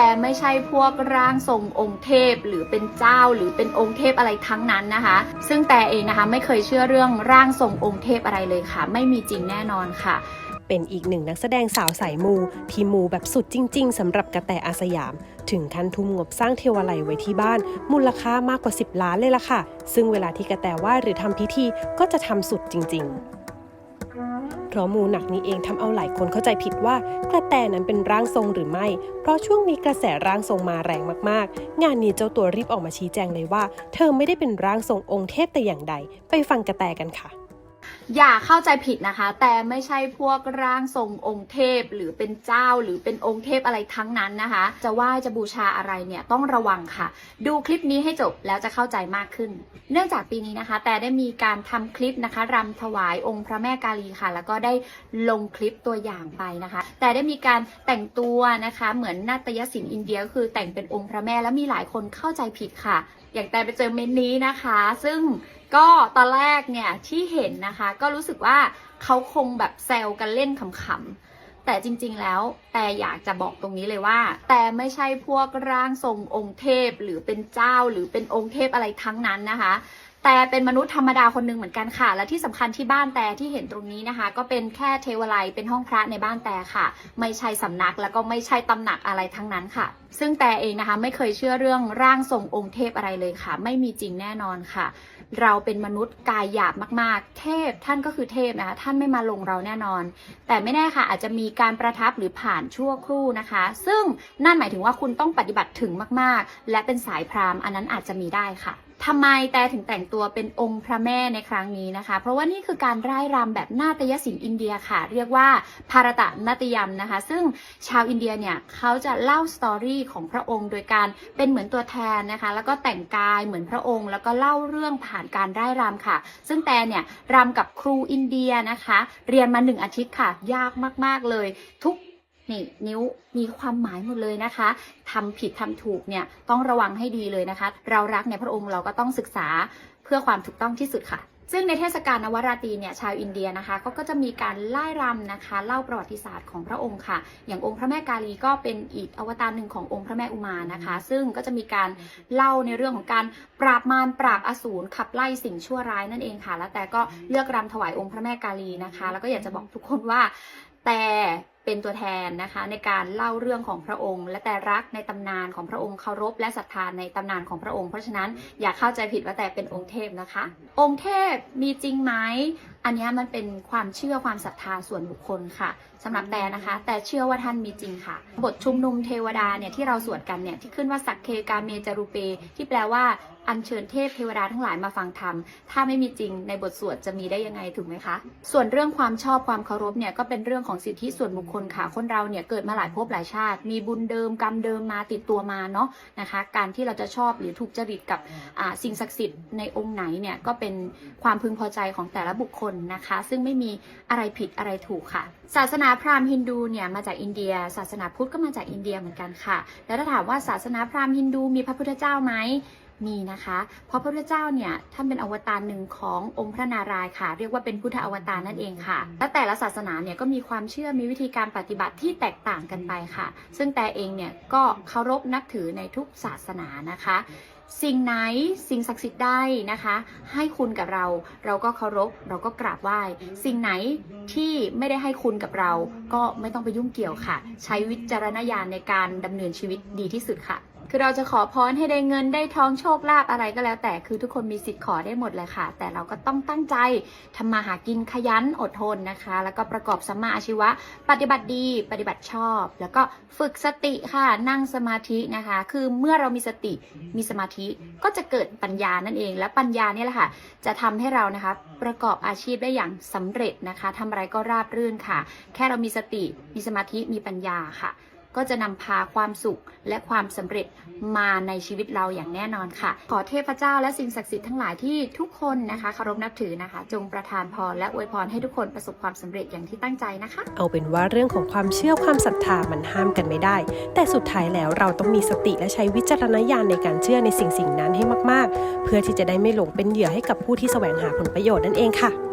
แต่ไม่ใช่พวกร่างทรงองค์เทพหรือเป็นเจ้าหรือเป็นองค์เทพอะไรทั้งนั้นนะคะ ซึ่งแต่เองนะคะไม่เคยเชื่อเรื่องร่างทรงองค์เทพอะไรเลยค่ะ ไม่มีจริงแน่นอนค่ะ เป็นอีกหนึ่งนักแสดงสาวสายมูที่มูแบบสุดจริง ๆสำหรับกระแตอาสยาม ถึงขั้นทุ่มงบสร้างเทวาลัยไว้ที่บ้าน มูลค่ามากกว่า 10 ล้านเลยล่ะค่ะ ซึ่งเวลาที่กระแตไหว้หรือทำพิธีก็จะทำสุดจริง ๆ เพราะมูหนักนี้เองทำเอาหลายคนเข้าใจผิดว่ากระแตนั้นเป็นร่างทรงหรือไม่ เพราะช่วงนี้กระแสร่างทรงมาแรงมากๆ งานนี้เจ้าตัวรีบออกมาชี้แจงเลยว่า เธอไม่ได้เป็นร่างทรงองค์เทพแต่อย่างใด ไปฟังกระแตกันค่ะ อย่าเข้าใจผิดนะคะ แต่ไม่ใช่พวกร่างทรงองค์เทพ หรือเป็นเจ้าหรือเป็นองค์เทพอะไรทั้งนั้นนะคะ จะไหว้จะบูชาอะไรเนี่ยต้องระวังค่ะ ดูคลิปนี้ให้จบแล้วจะเข้าใจมากขึ้น เนื่องจากปีนี้นะคะ แต่ได้มีการทำคลิปนะคะรำถวายองค์พระแม่กาลีค่ะ แล้วก็ได้ลงคลิปตัวอย่างไปนะคะ แต่ได้มีการแต่งตัวนะคะเหมือนนาฏยศิลป์อินเดียก็คือแต่งเป็นองค์พระแม่แล้วมีหลายคนเข้าใจผิดค่ะ อย่างแต่ไปเจอเมนต์นี้นะคะ ซึ่ง ก็ตอนแรกเนี่ยที่เห็นนะคะ ก็รู้สึกว่าเขาคงแบบแซวกันเล่นขำๆแต่จริงๆแล้วแต่อยากจะบอกตรงนี้เลยว่า แต่ไม่ใช่พวกร่างทรงองค์เทพหรือเป็นเจ้าหรือเป็นองค์เทพอะไรทั้งนั้นนะคะ แต่เป็นมนุษย์ธรรมดาคนหนึ่งเหมือนกันค่ะ และที่สำคัญที่บ้านแต่ที่เห็นตรงนี้นะคะ ก็เป็นแค่เทวไลเป็นห้องพระในบ้านแต่ค่ะ ไม่ใช่สำนักแล้วก็ไม่ใช่ตำหนักอะไรทั้งนั้นค่ะ ซึ่งแต่เองนะคะไม่เคยเชื่อเรื่องร่างทรงองค์เทพอะไรเลยค่ะ ไม่มีจริงแน่นอนค่ะ เราเป็นมนุษย์กายหยาบมากๆ เทพท่านก็คือเทพนะคะท่านไม่มาลงเราแน่นอน แต่ไม่แน่ค่ะ อาจจะมีการประทับหรือผ่านชั่วครู่นะคะ ซึ่งนั่นหมายถึงว่าคุณต้องปฏิบัติถึงมากๆ และเป็นสายพราหมณ์อันนั้นอาจจะมีได้ค่ะ ทำไมแต่ถึงแต่งตัวเป็นองค์พระแม่ในครั้งนี้นะคะ เพราะว่านี่คือการร่ายรำแบบนาฏยศิลป์อินเดียค่ะ เรียกว่าภารตะนาตยมนะคะ ซึ่งชาวอินเดียเนี่ยเขาจะเล่าสตอรี่ของพระองค์โดยการเป็นเหมือนตัวแทนนะคะ แล้วก็แต่งกายเหมือนพระองค์ แล้วก็เล่าเรื่องผ่านการร่ายรำค่ะ ซึ่งแต่เนี่ยรำกับครูอินเดียนะคะ เรียนมาหนึ่งอาทิตย์ค่ะ ยากมาก ๆเลย ทุก นี่นิ้วมีความหมายหมดเลยนะคะทำผิดทำถูกเนี่ยต้องระวังให้ดีเลยนะคะ เรารักในพระองค์เราก็ต้องศึกษาเพื่อความถูกต้องที่สุดค่ะซึ่งในเทศกาลนวราตรีเนี่ยชาวอินเดียนะคะเขาก็จะมีการไล่รำนะคะ เล่าประวัติศาสตร์ของพระองค์ค่ะ อย่างองค์พระแม่กาลีก็เป็นอีกอวตารหนึ่งขององค์พระแม่อุมานะคะ ซึ่งก็จะมีการเล่าในเรื่องของการปราบมารปราบอสูรขับไล่สิ่งชั่วร้ายนั่นเองค่ะ แล้วแต่ก็เลือกรำถวายองค์พระแม่กาลีนะคะ แล้วก็อยากจะบอกทุกคนว่าแต่ เป็นตัวแทนนะคะในการเล่าเรื่องของพระองค์ และแต่รักในตำนานของพระองค์เคารพและศรัทธาในตำนานของพระองค์ เพราะฉะนั้นอย่าเข้าใจผิดว่าแต่เป็นองค์เทพนะคะ องค์เทพมีจริงไหมอันนี้มันเป็นความเชื่อความศรัทธาส่วนบุคคลค่ะสำหรับแต่นะคะ แต่เชื่อว่าท่านมีจริงค่ะ บทชุมนุมเทวดาเนี่ยที่เราสวดกันเนี่ยที่ขึ้นว่าสักเคกาเมจารุเป ที่แปลว่าอัญเชิญเทพเทวดาทั้งหลายมาฟังธรรม ถ้าไม่มีจริงในบทสวดจะมีได้ยังไงถูกไหมคะ ส่วนเรื่องความชอบความเคารพเนี่ยก็เป็นเรื่องของสิทธิส่วนบุคคลค่ะ คนเราเนี่ยเกิดมาหลายภพหลายชาติ มีบุญเดิมกรรมเดิมมาติดตัวมาเนาะนะคะ การที่เราจะชอบหรือถูกจริตกับอ่าสิ่งศักดิ์สิทธิ์ในองค์ไหนเนี่ยก็เป็นความพึงพอใจของแต่ละบุคคลนะคะ ซึ่งไม่มีอะไรผิดอะไรถูกค่ะ ศาสนาพราหมณ์ฮินดูเนี่ยมาจากอินเดีย ศาสนาพุทธก็มาจากอินเดียเหมือนกันค่ะ แล้วถ้าถามว่าศาสนาพราหมณ์ฮินดูมีพระพุทธเจ้าไหมมีนะคะ เพราะพระพุทธเจ้าเนี่ยท่านเป็นอวตารหนึ่งขององค์พระนารายณ์ค่ะ เรียกว่าเป็นพุทธอวตารนั่นเองค่ะ และแต่ละศาสนาเนี่ยก็มีความเชื่อมีวิธีการปฏิบัติที่แตกต่างกันไปค่ะ ซึ่งแต่เองเนี่ยก็เคารพนับถือในทุกศาสนานะคะ สิ่งไหนสิ่งศักดิ์สิทธิ์ได้นะคะ ให้คุณกับเรา เราก็เคารพเราก็กราบไหว้ สิ่งไหนที่ไม่ได้ให้คุณกับเรา ก็ไม่ต้องไปยุ่งเกี่ยวค่ะ ใช้วิจารณญาณในการดำเนินชีวิตดีที่สุดค่ะ คือเราจะขอพรให้ได้เงินได้ทองโชคลาภอะไรก็แล้ว แต่คือทุกคนมีสิทธิ์ขอได้หมดเลยค่ะ แต่เราก็ต้องตั้งใจทำมาหากินขยันอดทนนะคะ แล้วก็ประกอบสัมมาอาชีวะ ปฏิบัติดีปฏิบัติชอบ แล้วก็ฝึกสติค่ะนั่งสมาธินะคะ คือเมื่อเรามีสติมีสมาธิก็จะเกิดปัญญานั่นเอง และปัญญาเนี่ยแหละค่ะ จะทำให้เรานะคะ ประกอบอาชีพได้อย่างสำเร็จนะคะทำอะไรก็ราบรื่นค่ะ แค่เรามีสติมีสมาธิมีปัญญาค่ะ ก็จะนำพาความสุขและความสำเร็จมาในชีวิตเราอย่างแน่นอนค่ะ ขอเทพเจ้าและสิ่งศักดิ์สิทธิ์ทั้งหลายที่ทุกคนนะคะเคารพนับถือนะคะ จงประทานพรและอวยพรให้ทุกคนประสบความสำเร็จอย่างที่ตั้งใจนะคะ เอาเป็นว่าเรื่องของความเชื่อความศรัทธามันห้ามกันไม่ได้ แต่สุดท้ายแล้วเราต้องมีสติและใช้วิจารณญาณในการเชื่อในสิ่งสิ่งนั้นให้มาก ๆ เพื่อที่จะได้ไม่หลงเป็นเหยื่อให้กับผู้ที่แสวงหาผลประโยชน์นั่นเองค่ะ